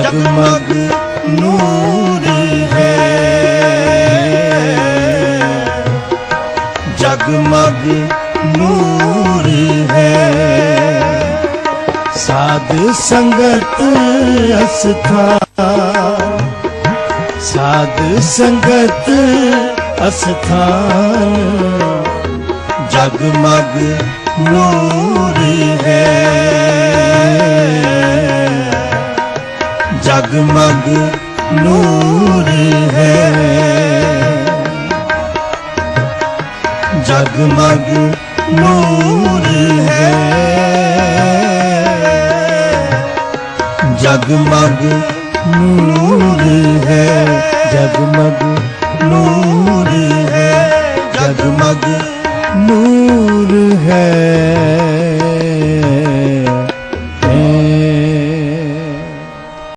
ਜਗਮਗ ਨੂਰੀ ਹੈ ਜਗਮਗ ਨੂਰੀ ਹੈ ਸਾਧ ਸੰਗਤ ਅਸਥਾ ਸਾਧ ਸੰਗਤ ਅਸਥਾਨ ਜਗਮਗ ਨੂਰੀ ਹੈ ਜਗਮਗ ਨੂਰ ਹੈ। ਜਗਮਗ ਨੂਰ ਹੈ। ਜਗਮਗ ਨੂਰ ਹੈ।